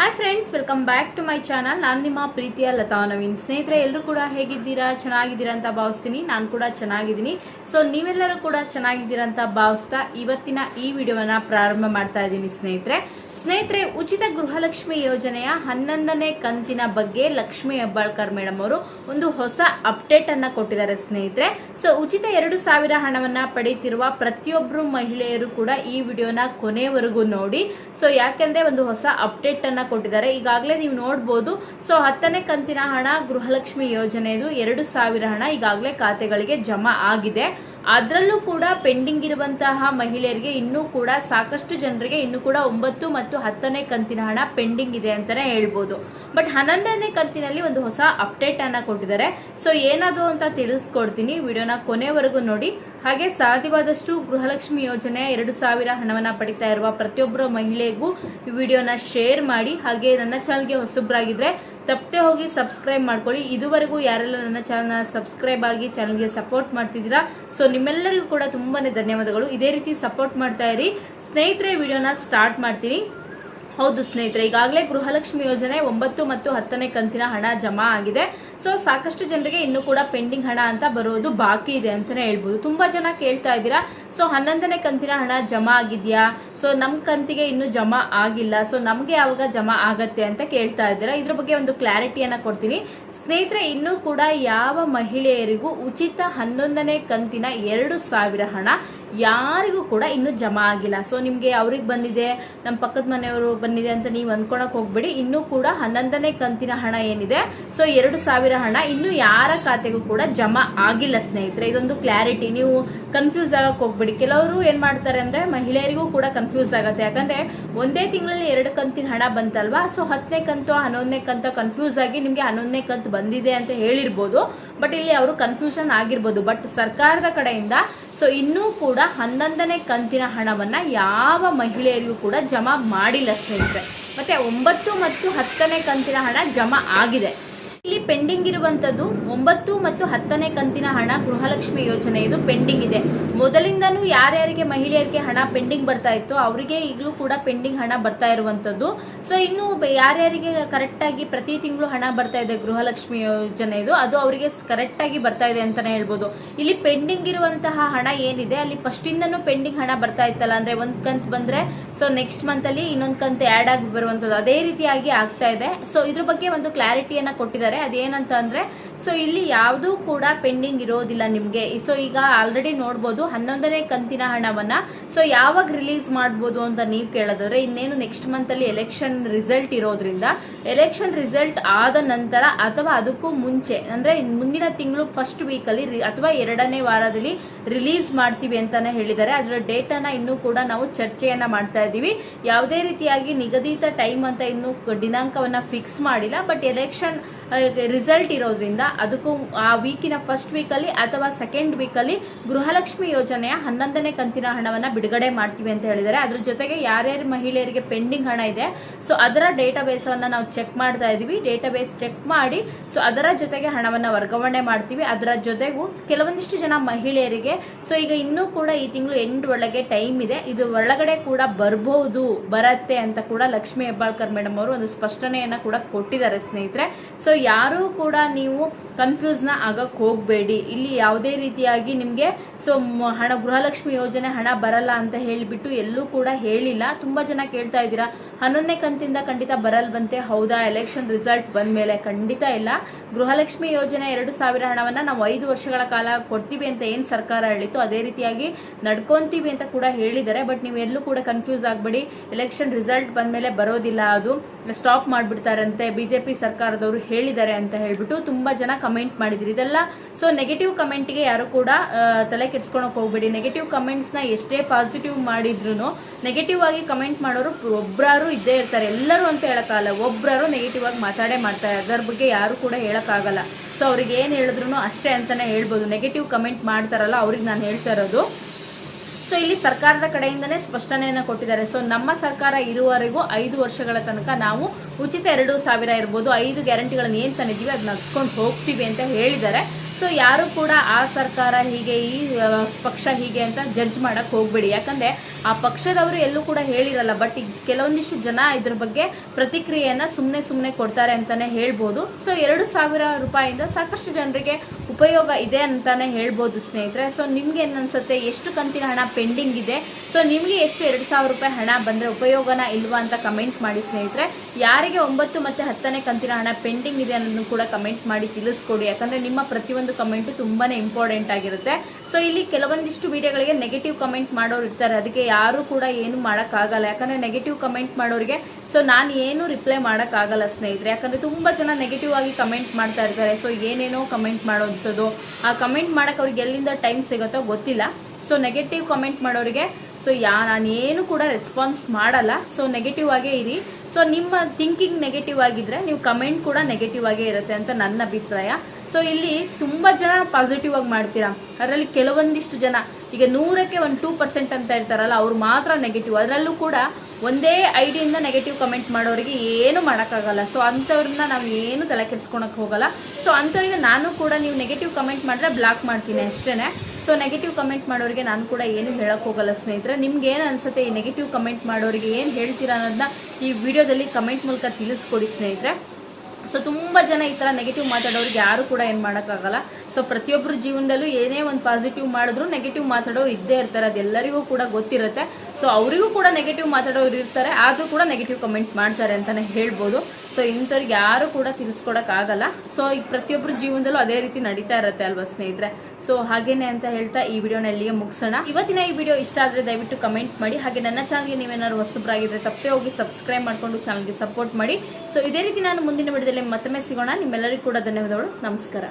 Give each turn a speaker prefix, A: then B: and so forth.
A: Hi friends welcome back to my channel ನಾನು ನಿಮ್ಮ ಪ್ರೀತಿಯ ಲತಾ ನವೀನ್. ಸ್ನೇಹಿತರೆ ಎಲ್ಲರೂ ಕೂಡ ಹೇಗಿದ್ದೀರಾ? ಚೆನ್ನಾಗಿದ್ದೀರಾ ಅಂತ ಭಾವಿಸ್ತೀನಿ. ನಾನು ಕೂಡ ಚೆನ್ನಾಗಿದ್ದೀನಿ. ಸೊ ನೀವೆಲ್ಲರೂ ಕೂಡ ಚೆನ್ನಾಗಿದ್ದೀರಾ ಅಂತ ಭಾವಿಸ್ತಾ ಇವತ್ತಿನ ಈ ವಿಡಿಯೋವನ್ನ ಪ್ರಾರಂಭ ಮಾಡ್ತಾ ಇದ್ದೀನಿ ಸ್ನೇಹಿತರೆ. ಸ್ನೇಹಿತರೆ, ಉಚಿತ ಗೃಹಲಕ್ಷ್ಮಿ ಯೋಜನೆಯ ಹನ್ನೊಂದನೇ ಕಂತಿನ ಬಗ್ಗೆ ಲಕ್ಷ್ಮಿ ಹೆಬ್ಬಾಳ್ಕರ್ ಮೇಡಮ್ ಅವರು ಒಂದು ಹೊಸ ಅಪ್ಡೇಟ್ ಅನ್ನ ಕೊಟ್ಟಿದ್ದಾರೆ ಸ್ನೇಹಿತರೆ. ಸೊ ಉಚಿತ ಎರಡು ಸಾವಿರ ಹಣವನ್ನ ಪಡೆಯುತ್ತಿರುವ ಪ್ರತಿಯೊಬ್ಬರು ಮಹಿಳೆಯರು ಕೂಡ ಈ ವಿಡಿಯೋನ ಕೊನೆವರೆಗೂ ನೋಡಿ. ಸೊ ಯಾಕೆಂದ್ರೆ ಒಂದು ಹೊಸ ಅಪ್ಡೇಟ್ ಅನ್ನ ಕೊಟ್ಟಿದ್ದಾರೆ. ಈಗಾಗಲೇ ನೀವು ನೋಡ್ಬೋದು. ಸೊ ಹತ್ತನೇ ಕಂತಿನ ಹಣ ಗೃಹಲಕ್ಷ್ಮಿ ಯೋಜನೆಯದು ಎರಡು ಸಾವಿರ ಹಣ ಈಗಾಗಲೇ ಖಾತೆಗಳಿಗೆ ಜಮಾ ಆಗಿದೆ. ಅದರಲ್ಲೂ ಕೂಡ ಪೆಂಡಿಂಗ್ ಇರುವಂತಹ ಮಹಿಳೆಯರಿಗೆ ಇನ್ನೂ ಕೂಡ ಸಾಕಷ್ಟು ಜನರಿಗೆ ಇನ್ನೂ ಕೂಡ ಒಂಬತ್ತು ಮತ್ತು ಹತ್ತನೇ ಕಂತಿನ ಹಣ ಪೆಂಡಿಂಗ್ ಇದೆ ಅಂತಾನೆ ಹೇಳ್ಬೋದು. ಬಟ್ ಹನ್ನೊಂದನೇ ಕಂತಿನಲ್ಲಿ ಒಂದು ಹೊಸ ಅಪ್ಡೇಟ್ ಅನ್ನ ಕೊಟ್ಟಿದ್ದಾರೆ. ಸೊ ಏನದು ಅಂತ ತಿಳಿಸ್ಕೊಡ್ತೀನಿ. ವಿಡಿಯೋನ ಕೊನೆವರೆಗೂ ನೋಡಿ. ಹಾಗೆ ಸಾಧ್ಯವಾದಷ್ಟು ಗೃಹಲಕ್ಷ್ಮಿ ಯೋಜನೆ ಎರಡು ಸಾವಿರ ಹಣವನ್ನ ಪಡಿತಾ ಇರುವ ಪ್ರತಿಯೊಬ್ಬರ ಮಹಿಳೆಗೂ ವಿಡಿಯೋನ ಶೇರ್ ಮಾಡಿ. ಹಾಗೆ ನನ್ನ ಚಾನಲ್ಗೆ ಹೊಸಬ್ರಾಗಿದ್ರೆ ತಪ್ಪದೆ ಹೋಗಿ ಸಬ್ಸ್ಕ್ರೈಬ್ ಮಾಡ್ಕೊಳ್ಳಿ. ಇದುವರೆಗೂ ಯಾರೆಲ್ಲ ನನ್ನ ಚಾನಲ್ನ ಸಬ್ಸ್ಕ್ರೈಬ್ ಆಗಿ ಚಾನಲ್ಗೆ ಸಪೋರ್ಟ್ ಮಾಡ್ತಿದ್ದೀರಾ ಸೊ ನಿಮ್ಮೆಲ್ಲರಿಗೂ ಕೂಡ ತುಂಬಾನೇ ಧನ್ಯವಾದಗಳು. ಇದೇ ರೀತಿ ಸಪೋರ್ಟ್ ಮಾಡ್ತಾ ಇರಿ. ಸ್ನೇಹಿತರೆ ವಿಡಿಯೋನ ಸ್ಟಾರ್ಟ್ ಮಾಡ್ತೀನಿ. ಹೌದು ಸ್ನೇಹಿತರೆ, ಈಗಾಗಲೇ ಗೃಹಲಕ್ಷ್ಮಿ ಯೋಜನೆ ಒಂಬತ್ತು ಮತ್ತು ಹತ್ತನೇ ಕಂತಿನ ಹಣ ಜಮಾ ಆಗಿದೆ. ಸೊ ಸಾಕಷ್ಟು ಜನರಿಗೆ ಇನ್ನೂ ಕೂಡ ಪೆಂಡಿಂಗ್ ಹಣ ಅಂತ ಬರೋದು ಬಾಕಿ ಇದೆ ಅಂತಾನೆ ಹೇಳ್ಬೋದು. ತುಂಬಾ ಜನ ಕೇಳ್ತಾ ಇದ್ದೀರಾ ಸೊ ಹನ್ನೊಂದನೇ ಕಂತಿನ ಹಣ ಜಮಾ ಆಗಿದೆಯಾ? ಸೊ ನಮ್ಮ ಕಂತಿಗೆ ಇನ್ನೂ ಜಮಾ ಆಗಿಲ್ಲ. ಸೊ ನಮಗೆ ಯಾವಾಗ ಜಮಾ ಆಗತ್ತೆ ಅಂತ ಕೇಳ್ತಾ ಇದ್ದೀರಾ? ಇದ್ರ ಬಗ್ಗೆ ಒಂದು ಕ್ಲಾರಿಟಿಯನ್ನು ಕೊಡ್ತೀನಿ. ಸ್ನೇಹಿತರೆ, ಇನ್ನೂ ಕೂಡ ಯಾವ ಮಹಿಳೆಯರಿಗೂ ಉಚಿತ ಹನ್ನೊಂದನೇ ಕಂತಿನ ಎರಡು ಸಾವಿರ ಹಣ ಯಾರಿಗೂ ಕೂಡ ಇನ್ನೂ ಜಮಾ ಆಗಿಲ್ಲ. ಸೊ ನಿಮ್ಗೆ ಅವ್ರಿಗೆ ಬಂದಿದೆ ನಮ್ಮ ಪಕ್ಕದ ಮನೆಯವರು ಬಂದಿದೆ ಅಂತ ನೀವು ಅನ್ಕೊಳಕ್ ಹೋಗ್ಬೇಡಿ. ಇನ್ನೂ ಕೂಡ ಹನ್ನೊಂದನೇ ಕಂತಿನ ಹಣ ಏನಿದೆ, ಸೊ ಎರಡು ಸಾವಿರ ಹಣ ಇನ್ನು ಯಾರ ಖಾತೆಗೂ ಕೂಡ ಜಮಾ ಆಗಿಲ್ಲ ಸ್ನೇಹಿತರೆ. ಇದೊಂದು ಕ್ಲಾರಿಟಿ ನೀವು ಕನ್ಫ್ಯೂಸ್ ಆಗಕ್ ಹೋಗ್ಬೇಡಿ. ಕೆಲವರು ಏನ್ ಮಾಡ್ತಾರೆ ಅಂದ್ರೆ ಮಹಿಳೆಯರಿಗೂ ಕೂಡ ಕನ್ಫ್ಯೂಸ್ ಆಗತ್ತೆ. ಯಾಕಂದ್ರೆ ಒಂದೇ ತಿಂಗಳಲ್ಲಿ ಎರಡು ಕಂತಿನ ಹಣ ಬಂತಲ್ವಾ? ಸೊ ಹತ್ತನೇ ಕಂತು, ಹನ್ನೊಂದನೇ ಕಂತ ಕನ್ಫ್ಯೂಸ್ ಆಗಿ ನಿಮ್ಗೆ ಹನ್ನೊಂದನೇ ಕಂತು ಬಂದಿದೆ ಅಂತ ಹೇಳಿರ್ಬೋದು. ಬಟ್ ಇಲ್ಲಿ ಅವರು ಕನ್ಫ್ಯೂಷನ್ ಆಗಿರ್ಬೋದು. ಬಟ್ ಸರ್ಕಾರದ ಕಡೆಯಿಂದ ಸೊ ಇನ್ನೂ ಕೂಡ ಹನ್ನೊಂದನೇ ಕಂತಿನ ಹಣವನ್ನ ಯಾವ ಮಹಿಳೆಯರಿಗೂ ಕೂಡ ಜಮಾ ಮಾಡಿಲ್ಲ ಸ್ನೇಹಿತರೆ. ಮತ್ತೆ ಒಂಬತ್ತು ಮತ್ತು ಹತ್ತನೇ ಕಂತಿನ ಹಣ ಜಮಾ ಆಗಿದೆ. ಇಲ್ಲಿ ಪೆಂಡಿಂಗ್ ಇರುವಂತದ್ದು ಒಂಬತ್ತು ಮತ್ತು ಹತ್ತನೇ ಕಂತಿನ ಹಣ ಗೃಹಲಕ್ಷ್ಮಿ ಯೋಜನೆ ಇದು ಪೆಂಡಿಂಗ್ ಇದೆ. ಮೊದಲಿಂದನೂ ಯಾರ್ಯಾರಿಗೆ ಮಹಿಳೆಯರಿಗೆ ಹಣ ಪೆಂಡಿಂಗ್ ಬರ್ತಾ ಇತ್ತು, ಅವರಿಗೆ ಈಗಲೂ ಕೂಡ ಪೆಂಡಿಂಗ್ ಹಣ ಬರ್ತಾ ಇರುವಂತದ್ದು. ಸೊ ಇನ್ನು ಯಾರ್ಯಾರಿಗೆ ಕರೆಕ್ಟ್ ಆಗಿ ಪ್ರತಿ ತಿಂಗಳು ಹಣ ಬರ್ತಾ ಇದೆ ಗೃಹಲಕ್ಷ್ಮಿ ಯೋಜನೆ ಇದು, ಅದು ಅವರಿಗೆ ಕರೆಕ್ಟ್ ಆಗಿ ಬರ್ತಾ ಇದೆ ಅಂತಾನೆ ಹೇಳ್ಬೋದು. ಇಲ್ಲಿ ಪೆಂಡಿಂಗ್ ಇರುವಂತಹ ಹಣ ಏನಿದೆ, ಅಲ್ಲಿ ಫಸ್ಟ್ ಇಂದನೂ ಪೆಂಡಿಂಗ್ ಹಣ ಬರ್ತಾ ಇತ್ತಲ್ಲ, ಅಂದ್ರೆ ಒಂದ್ ಕಂತ್ ಬಂದ್ರೆ ಸೊ ನೆಕ್ಸ್ಟ್ ಮಂತ್ ಅಲ್ಲಿ ಇನ್ನೊಂದ್ ಕಂತ್ ಆಡ್ ಆಗಿ ಬರುವಂತದ್ದು. ಅದೇ ರೀತಿಯಾಗಿ ಆಗ್ತಾ ಇದೆ. ಸೊ ಇದ್ರ ಬಗ್ಗೆ ಒಂದು ಕ್ಲಾರಿಟಿಯನ್ನ ಕೊಟ್ಟಿದ್ದಾರೆ. ಅದೇನಂತ ಅಂದ್ರೆ ಸೊ ಇಲ್ಲಿ ಯಾವುದೂ ಕೂಡ ಪೆಂಡಿಂಗ್ ಇರೋದಿಲ್ಲ ನಿಮ್ಗೆ. ಸೊ ಈಗ ಆಲ್ರೆಡಿ ನೋಡ್ಬೋದು, ಹನ್ನೊಂದನೇ ಕಂತಿನ ಹಣವನ್ನ ಸೊ ಯಾವಾಗ ರಿಲೀಸ್ ಮಾಡ್ಬೋದು ಅಂತ ನೀವು ಕೇಳೋದಾದ್ರೆ, ಇನ್ನೇನು ನೆಕ್ಸ್ಟ್ ಮಂತ್ ಅಲ್ಲಿ ಎಲೆಕ್ಷನ್ ರಿಸಲ್ಟ್ ಇರೋದ್ರಿಂದ ಎಲೆಕ್ಷನ್ ರಿಸಲ್ಟ್ ಆದ ನಂತರ ಅಥವಾ ಅದಕ್ಕೂ ಮುಂಚೆ, ಅಂದ್ರೆ ಮುಂದಿನ ತಿಂಗಳು ಫಸ್ಟ್ ವೀಕ್ ಅಲ್ಲಿ, ಅಥವಾ ಎರಡನೇ ವಾರದಲ್ಲಿ ರಿಲೀಸ್ ಮಾಡ್ತೀವಿ ಅಂತಾನೆ ಹೇಳಿದ್ದಾರೆ. ಅದರ ಡೇಟ್ ಅನ್ನ ಇನ್ನೂ ಕೂಡ ನಾವು ಚರ್ಚೆಯನ್ನ ಮಾಡ್ತಾ ಇದ್ದೀವಿ. ಯಾವುದೇ ರೀತಿಯಾಗಿ ನಿಗದಿತ ಟೈಮ್ ಅಂತ ಇನ್ನು ದಿನಾಂಕವನ್ನ ಫಿಕ್ಸ್ ಮಾಡಿಲ್ಲ. ಬಟ್ ಎಲೆಕ್ಷನ್ ರಿಸಲ್ಟ್ ಇರೋದ್ರಿಂದ ಅದಕ್ಕೂ ಆ ವೀಕಿನ ಫಸ್ಟ್ ವೀಕ್ ಅಲ್ಲಿ ಅಥವಾ ಸೆಕೆಂಡ್ ವೀಕ್ ಅಲ್ಲಿ ಗೃಹಲಕ್ಷ್ಮಿ ಯೋಜನೆಯ ಹನ್ನೊಂದನೇ ಕಂತಿನ ಹಣವನ್ನ ಬಿಡುಗಡೆ ಮಾಡ್ತೀವಿ ಅಂತ ಹೇಳಿದ್ದಾರೆ. ಅದ್ರ ಜೊತೆಗೆ ಯಾರ್ಯಾರು ಮಹಿಳೆಯರಿಗೆ ಪೆಂಡಿಂಗ್ ಹಣ ಇದೆ, ಸೊ ಅದರ ಡೇಟಾಬೇಸ್ ಅನ್ನ ನಾವು ಚೆಕ್ ಮಾಡ್ತಾ ಇದೀವಿ ಡೇಟಾಬೇಸ್ ಚೆಕ್ ಮಾಡಿ, ಸೊ ಅದರ ಜೊತೆಗೆ ಹಣವನ್ನ ವರ್ಗಾವಣೆ ಮಾಡ್ತೀವಿ. ಅದರ ಜೊತೆಗೂ ಕೆಲವೊಂದಿಷ್ಟು ಜನ ಮಹಿಳೆಯರಿಗೆ ಸೊ ಈಗ ಇನ್ನೂ ಕೂಡ ಈ ತಿಂಗಳು ಎಂಡ್ ಒಳಗೆ ಟೈಮ್ ಇದೆ. ಇದು ಒಳಗಡೆ ಕೂಡ ಬರಬಹುದು ಬರತ್ತೆ ಅಂತ ಕೂಡ ಲಕ್ಷ್ಮಿ ಹೆಬ್ಬಾಳ್ಕರ್ ಮೇಡಮ್ ಅವರು ಒಂದು ಸ್ಪಷ್ಟನೆಯನ್ನ ಕೂಡ ಕೊಟ್ಟಿದ್ದಾರೆ ಸ್ನೇಹಿತರೆ. ಸೊ ಯಾರು ಕೂಡ ನೀವು ಕನ್ಫ್ಯೂಸ್ ಆಗಕ್ಕೆ ಹೋಗಬೇಡಿ. ಇಲ್ಲಿ ಯಾವುದೇ ರೀತಿಯಾಗಿ ನಿಮಗೆ, ಸೊ ಹಣ, ಗೃಹಲಕ್ಷ್ಮಿ ಯೋಜನೆ ಹಣ ಬರಲ್ಲ ಅಂತ ಹೇಳಿಬಿಟ್ಟು ಎಲ್ಲೂ ಕೂಡ ಹೇಳಿಲ್ಲ. ತುಂಬ ಜನ ಕೇಳ್ತಾ ಇದ್ದೀರಾ, ಹನ್ನೊಂದನೇ ಕಂತಿಂದ ಖಂಡಿತ ಬರಲ್ವಂತೆ. ಹೌದಾ ಎಲೆಕ್ಷನ್ ರಿಸಲ್ಟ್ ಬಂದ ಮೇಲೆ? ಖಂಡಿತ ಇಲ್ಲ. ಗೃಹಲಕ್ಷ್ಮಿ ಯೋಜನೆ ಎರಡು ಸಾವಿರ ಹಣವನ್ನು ನಾವು ಐದು ವರ್ಷಗಳ ಕಾಲ ಕೊಡ್ತೀವಿ ಅಂತ ಏನು ಸರ್ಕಾರ ಹೇಳಿತ್ತು, ಅದೇ ರೀತಿಯಾಗಿ ನಡ್ಕೊಂತೀವಿ ಅಂತ ಕೂಡ ಹೇಳಿದ್ದಾರೆ. ಬಟ್ ನೀವು ಎಲ್ಲೂ ಕೂಡ ಕನ್ಫ್ಯೂಸ್ ಆಗಬೇಡಿ. ಎಲೆಕ್ಷನ್ ರಿಸಲ್ಟ್ ಬಂದ ಮೇಲೆ ಬರೋದಿಲ್ಲ ಅದು. ಸ್ಟಾಪ್ ಮಾಡಿಬಿಡ್ತಾರಂತೆ ಬಿಜೆಪಿ ಸರ್ಕಾರದವರು ಹೇಳಿದ್ದಾರೆ ಅಂತ ಹೇಳ್ಬಿಟ್ಟು ತುಂಬಾ ಜನ ಕಮೆಂಟ್ ಮಾಡಿದ್ರಿ. ಇದೆಲ್ಲ, ಸೊ ನೆಗೆಟಿವ್ ಕಮೆಂಟ್ಗೆ ಯಾರು ಕೂಡ ತಲೆ ಕೆಡ್ಸ್ಕೊಳಕ್ ಹೋಗ್ಬೇಡಿ. ನೆಗೆಟಿವ್ನ ಎಷ್ಟೇ ಪಾಸಿಟಿವ್ ಮಾಡಿದ್ರು ನೆಗೆಟಿವ್ ಆಗಿ ಕಮೆಂಟ್ ಮಾಡೋರು ಒಬ್ಬರಾರು ಇದ್ದೇ ಇರ್ತಾರೆ. ಎಲ್ಲರೂ ಅಂತ ಹೇಳಕ್ಕಾಗಲ್ಲ ಒಬ್ಬರಾರು ನೆಗೆಟಿವ್ ಆಗಿ ಮಾತಾಡೇ ಮಾಡ್ತಾರೆ. ಅದರ ಬಗ್ಗೆ ಯಾರು ಕೂಡ ಹೇಳಕ್ಕಾಗಲ್ಲ ಸೊ ಅವ್ರಿಗೆ ಏನು ಹೇಳಿದ್ರು ಅಷ್ಟೇ ಅಂತಾನೆ ಹೇಳ್ಬೋದು. ನೆಗೆಟಿವ್ ಕಮೆಂಟ್ ಮಾಡ್ತಾರಲ್ಲ, ಅವ್ರಿಗೆ ನಾನು ಹೇಳ್ತಾ ಇರೋದು. ಸೊ ಇಲ್ಲಿ ಸರ್ಕಾರದ ಕಡೆಯಿಂದನೇ ಸ್ಪಷ್ಟನೆಯನ್ನು ಕೊಟ್ಟಿದ್ದಾರೆ. ಸೊ ನಮ್ಮ ಸರ್ಕಾರ ಇರುವವರೆಗೂ ಐದು ವರ್ಷಗಳ ತನಕ ನಾವು ಉಚಿತ ಎರಡು ಸಾವಿರ ಇರ್ಬೋದು, ಐದು ಗ್ಯಾರಂಟಿಗಳನ್ನು ಏನು ತಂದಿದ್ದೀವಿ ಅದನ್ನ ನಡ್ಸ್ಕೊಂಡು ಹೋಗ್ತೀವಿ ಅಂತ ಹೇಳಿದ್ದಾರೆ. ಸೊ ಯಾರು ಕೂಡ ಆ ಸರ್ಕಾರ ಹೀಗೆ, ಈ ಪಕ್ಷ ಹೀಗೆ ಅಂತ ಜಡ್ಜ್ ಮಾಡೋಕ್ಕೆ ಹೋಗ್ಬೇಡಿ. ಯಾಕಂದರೆ ಆ ಪಕ್ಷದವರು ಎಲ್ಲೂ ಕೂಡ ಹೇಳಿರಲ್ಲ ಬಟ್ ಈಗ ಕೆಲವೊಂದಿಷ್ಟು ಜನ ಇದ್ರ ಬಗ್ಗೆ ಪ್ರತಿಕ್ರಿಯೆಯನ್ನು ಸುಮ್ಮನೆ ಸುಮ್ಮನೆ ಕೊಡ್ತಾರೆ ಅಂತಲೇ ಹೇಳ್ಬೋದು. ಸೊ ಎರಡು ಸಾವಿರ ರೂಪಾಯಿಂದ ಸಾಕಷ್ಟು ಜನರಿಗೆ ಉಪಯೋಗ ಇದೆ ಅಂತಾನೆ ಹೇಳ್ಬೋದು ಸ್ನೇಹಿತರೆ. ಸೊ ನಿಮ್ಗೆ ಏನು ಅನ್ಸುತ್ತೆ ಎಷ್ಟು ಕಂತಿನ ಹಣ ಪೆಂಡಿಂಗ್ ಇದೆ? ಸೊ ನಿಮ್ಗೆ ಎಷ್ಟು ಎರಡು ಸಾವಿರ ರೂಪಾಯಿ ಹಣ ಬಂದ್ರೆ ಉಪಯೋಗನ ಇಲ್ವಾ ಅಂತ ಕಮೆಂಟ್ ಮಾಡಿ ಸ್ನೇಹಿತರೆ. ಯಾರಿಗೆ ಒಂಬತ್ತು ಮತ್ತೆ ಹತ್ತನೇ ಕಂತಿನ ಹಣ ಪೆಂಡಿಂಗ್ ಇದೆ ಅನ್ನೋದನ್ನು ಕೂಡ ಕಮೆಂಟ್ ಮಾಡಿ ತಿಳಿಸ್ಕೊಡಿ. ಯಾಕಂದ್ರೆ ನಿಮ್ಮ ಪ್ರತಿಯೊಂದು ಕಮೆಂಟು ತುಂಬಾನೇ ಇಂಪಾರ್ಟೆಂಟ್ ಆಗಿರುತ್ತೆ. ಸೊ ಇಲ್ಲಿ ಕೆಲವೊಂದಿಷ್ಟು ವಿಡಿಯೋಗಳಿಗೆ ನೆಗೆಟಿವ್ ಕಮೆಂಟ್ ಮಾಡೋರು ಇರ್ತಾರೆ. ಅದಕ್ಕೆ ಯಾರು ಕೂಡ ಏನು ಮಾಡೋಕ್ಕಾಗಲ್ಲ. ಯಾಕಂದ್ರೆ ನೆಗೆಟಿವ್ ಕಮೆಂಟ್ ಮಾಡೋರಿಗೆ ಸೊ ನಾನು ಏನು ರಿಪ್ಲೈ ಮಾಡೋಕ್ಕಾಗಲ್ಲ ಸ್ನೇಹಿತರೆ. ಯಾಕಂದರೆ ತುಂಬ ಜನ ನೆಗೆಟಿವ್ ಆಗಿ ಕಮೆಂಟ್ ಮಾಡ್ತಾ ಇರ್ತಾರೆ. ಸೊ ಏನೇನೋ ಕಮೆಂಟ್ ಮಾಡೋವಂಥದ್ದು ಆ ಕಮೆಂಟ್ ಮಾಡೋಕ್ಕೆ ಅವ್ರಿಗೆ ಎಲ್ಲಿಂದ ಟೈಮ್ ಸಿಗುತ್ತೋ ಗೊತ್ತಿಲ್ಲ. ಸೊ ನೆಗೆಟಿವ್ ಕಮೆಂಟ್ ಮಾಡೋರಿಗೆ ಸೊ ಯಾ, ನಾನು ಏನು ಕೂಡ ರೆಸ್ಪಾನ್ಸ್ ಮಾಡಲ್ಲ. ಸೊ ನೆಗೆಟಿವ್ ಆಗೇ ಇರಿ. ಸೊ ನಿಮ್ಮ ಥಿಂಕಿಂಗ್ ನೆಗೆಟಿವ್ ಆಗಿದ್ರೆ ನೀವು ಕಮೆಂಟ್ ಕೂಡ ನೆಗೆಟಿವ್ ಆಗೇ ಇರುತ್ತೆ ಅಂತ ನನ್ನ ಅಭಿಪ್ರಾಯ. ಸೊ ಇಲ್ಲಿ ತುಂಬ ಜನ ಪಾಸಿಟಿವ್ ಆಗಿ ಮಾಡ್ತೀರಾ. ಅದರಲ್ಲಿ ಕೆಲವೊಂದಿಷ್ಟು ಜನ ಈಗ ನೂರಕ್ಕೆ ಒಂದು ಟೂ ಪರ್ಸೆಂಟ್ ಅಂತ ಇರ್ತಾರಲ್ಲ, ಅವ್ರು ಮಾತ್ರ ನೆಗೆಟಿವ್ ಅದರಲ್ಲೂ ಕೂಡ ಒಂದೇ ಐಡಿಯಿಂದ ನೆಗೆಟಿವ್ ಕಮೆಂಟ್ ಮಾಡೋರಿಗೆ ಏನು ಮಾಡೋಕ್ಕಾಗಲ್ಲ. ಸೊ ಅಂಥವ್ರನ್ನ ನಾವು ಏನು ತಲೆ ಕೆಡಿಸ್ಕೊಳಕ್ಕೆ ಹೋಗಲ್ಲ. ಸೊ ಅಂಥವ್ರಿಗೆ ನಾನು ಕೂಡ ನೀವು ನೆಗೆಟಿವ್ ಕಮೆಂಟ್ ಮಾಡಿದ್ರೆ ಬ್ಲಾಕ್ ಮಾಡ್ತೀನಿ ಅಷ್ಟೇ ಸೊ ನೆಗೆಟಿವ್ ಕಮೆಂಟ್ ಮಾಡೋರಿಗೆ ನಾನು ಕೂಡ ಏನು ಹೇಳಕ್ಕೆ ಹೋಗಲ್ಲ ಸ್ನೇಹಿತರೆ. ನಿಮ್ಗೆ ಏನು ಅನ್ಸುತ್ತೆ ಈ ನೆಗೆಟಿವ್ ಕಮೆಂಟ್ ಮಾಡೋರಿಗೆ ಏನು ಹೇಳ್ತೀರಾ ಅನ್ನೋದನ್ನ ಈ ವಿಡಿಯೋದಲ್ಲಿ ಕಮೆಂಟ್ ಮೂಲಕ ತಿಳಿಸ್ಕೊಡಿ ಸ್ನೇಹಿತರೆ. ಸೊ ತುಂಬ ಜನ ಈ ಥರ ನೆಗೆಟಿವ್ ಮಾತಾಡೋರಿಗೆ ಯಾರು ಕೂಡ ಏನು ಮಾಡೋಕ್ಕಾಗಲ್ಲ. ಸೊ ಪ್ರತಿಯೊಬ್ಬರ ಜೀವನದಲ್ಲೂ ಏನೇ ಒಂದು ಪಾಸಿಟಿವ್ ಮಾಡಿದ್ರು ನೆಗೆಟಿವ್ ಮಾತಾಡೋರು ಇದ್ದೇ ಇರ್ತಾರೆ. ಅದೆಲ್ಲರಿಗೂ ಕೂಡ ಗೊತ್ತಿರುತ್ತೆ. ಸೊ ಅವರಿಗೂ ಕೂಡ ನೆಗೆಟಿವ್ ಮಾತಾಡೋರು ಇರ್ತಾರೆ. ಆದರೂ ಕೂಡ ನೆಗೆಟಿವ್ ಕಮೆಂಟ್ ಮಾಡ್ತಾರೆ ಅಂತಲೇ ಹೇಳ್ಬೋದು. ಸೊ ಇಂಥವ್ರಿಗೆ ಯಾರು ಕೂಡ ತಿಳಿಸ್ಕೊಡೋಕ್ಕಾಗಲ್ಲ ಸೊ ಈಗ ಪ್ರತಿಯೊಬ್ಬರ ಜೀವನದಲ್ಲೂ ಅದೇ ರೀತಿ ನಡೀತಾ ಇರುತ್ತೆ ಅಲ್ವಾ ಸ್ನೇಹಿತರೆ? ಸೊ ಹಾಗೇನೆ ಅಂತ ಹೇಳ್ತಾ ಈ ವಿಡಿಯೋನ ಇಲ್ಲಿಗೆ ಮುಗಿಸೋಣ. ಇವತ್ತಿನ ಈ ವಿಡಿಯೋ ಇಷ್ಟ ಆದರೆ ದಯವಿಟ್ಟು ಕಮೆಂಟ್ ಮಾಡಿ, ಹಾಗೆ ನನ್ನ ಚಾನಲ್ಗೆ ನೀವೇನಾದ್ರು ಹೊಸಬ್ರಾಗಿದ್ರೆ ತಪ್ಪೇ ಹೋಗಿ ಸಬ್ಸ್ಕ್ರೈಬ್ ಮಾಡ್ಕೊಂಡು ಚಾನಲ್ಗೆ ಸಪೋರ್ಟ್ ಮಾಡಿ. ಸೊ ಇದೇ ರೀತಿ ನಾನು ಮುಂದಿನ ವಿಡಿಯೋದಲ್ಲಿ ಮತ್ತೊಮ್ಮೆ ಸಿಗೋಣ. ನಿಮ್ಮೆಲ್ಲರಿಗೂ ಕೂಡ ಧನ್ಯವಾದಗಳು. ನಮಸ್ಕಾರ.